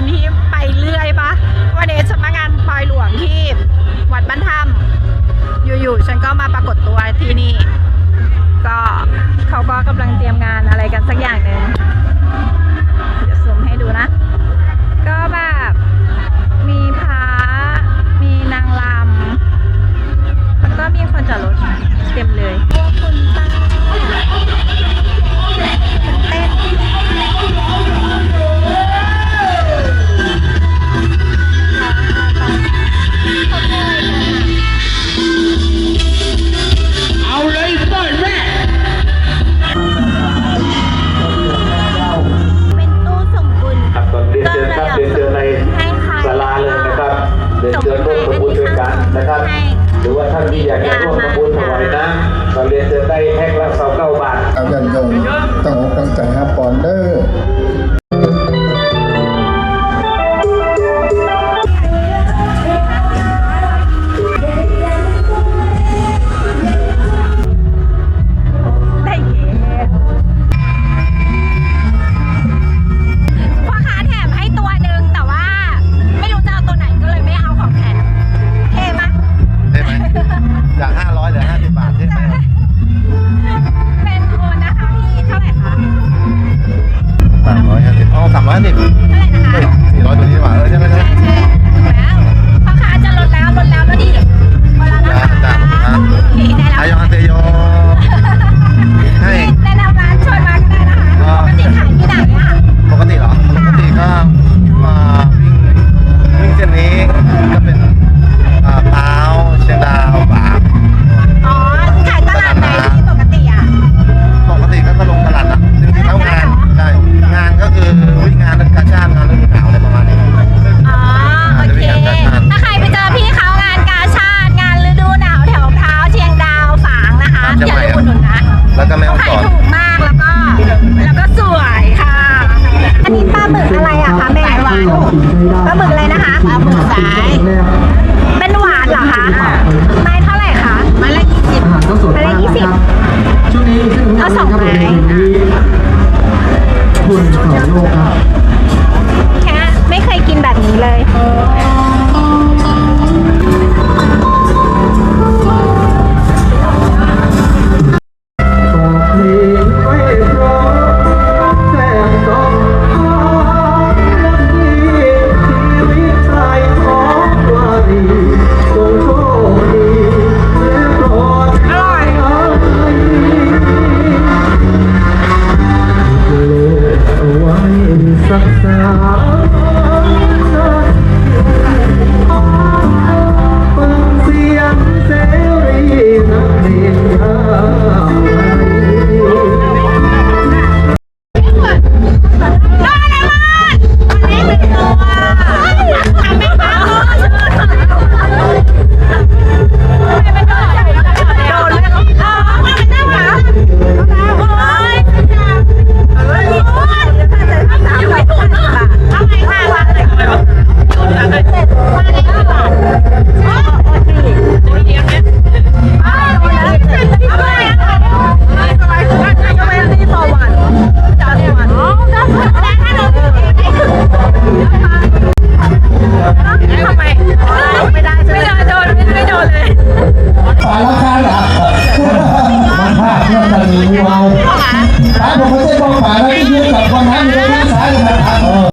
วันนี้ไปเรื่อยปะวันนี้จะมางานปลอยหลวงที่วัดบ้าน หรือว่าท่านที่อยากจะร่วมทำบุญถวายนะเราเรียนจะได้แท็กละสองเก้าบาทเอาเงินโยมตั้งอกต้องใจฮะปอนเดอร์ จากห้าร้อยเหลือห้าสิบบาทใช่ไหมเป็นคนนะคะพี่เท่าไหร่คะสามร้อยห้าสิบอ๋อสามร้อยห้าสิบเท่าไหร่นะคะสี่ร้อยตัวนี้หว่าเออใช่ไหมใช่ใช่ หมึกอะไรอะคะแม่ปลาหมึกอะไรนะคะปลาหมึกสาย เป็นหวานเหรอคะไม้เท่าไหร่คะไม้ละยี่สิบไม้ละยี่สิบเอาสองไม้ Thank you.